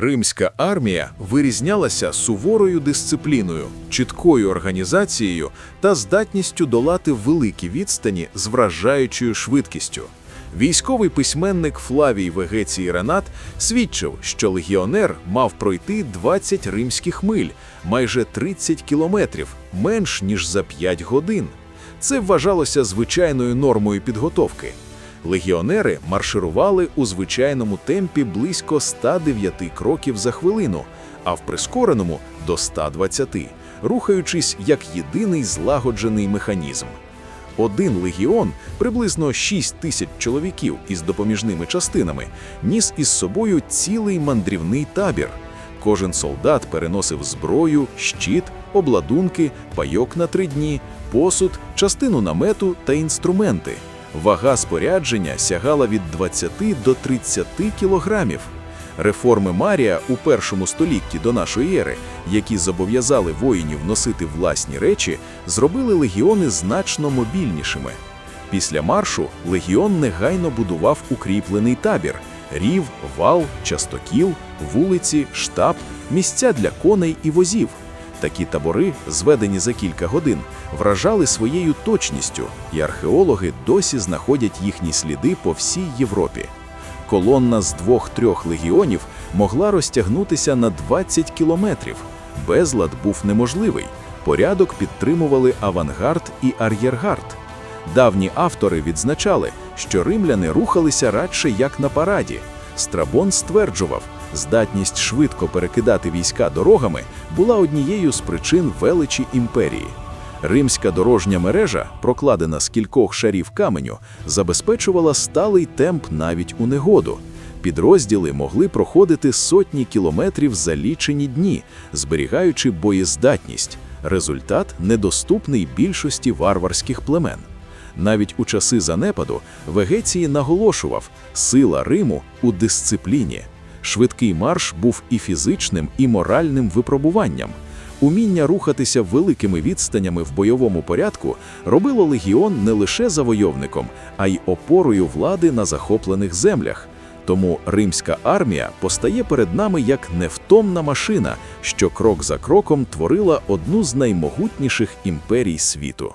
Римська армія вирізнялася суворою дисципліною, чіткою організацією та здатністю долати великі відстані з вражаючою швидкістю. Військовий письменник Флавій Вегецій Ренат свідчив, що легіонер мав пройти 20 римських миль, майже 30 кілометрів, менш ніж за 5 годин. Це вважалося звичайною нормою підготовки. Легіонери марширували у звичайному темпі близько 109 кроків за хвилину, а в прискореному до 120, рухаючись як єдиний злагоджений механізм. Один легіон, приблизно 6 тисяч чоловіків із допоміжними частинами, ніс із собою цілий мандрівний табір. Кожен солдат переносив зброю, щит, обладунки, пайок на три дні, посуд, частину намету та інструменти. Вага спорядження сягала від 20 до 30 кілограмів. Реформи Марія у першому столітті до нашої ери, які зобов'язали воїнів носити власні речі, зробили легіони значно мобільнішими. Після маршу легіон негайно будував укріплений табір: рів, вал, частокіл, вулиці, штаб, місця для коней і возів. Такі табори, зведені за кілька годин, вражали своєю точністю, і археологи досі знаходять їхні сліди по всій Європі. Колонна з двох-трьох легіонів могла розтягнутися на 20 кілометрів. Безлад був неможливий. Порядок підтримували авангард і ар'єргард. Давні автори відзначали, що римляни рухалися радше як на параді. Страбон стверджував, здатність швидко перекидати війська дорогами була однією з причин величі імперії. Римська дорожня мережа, прокладена з кількох шарів каменю, забезпечувала сталий темп навіть у негоду. Підрозділи могли проходити сотні кілометрів за лічені дні, зберігаючи боєздатність. Результат недоступний більшості варварських племен. Навіть у часи занепаду Вегеції наголошував сила Риму у дисципліні. Швидкий марш був і фізичним, і моральним випробуванням. Уміння рухатися великими відстанями в бойовому порядку робило легіон не лише завойовником, а й опорою влади на захоплених землях. Тому римська армія постає перед нами як невтомна машина, що крок за кроком творила одну з наймогутніших імперій світу.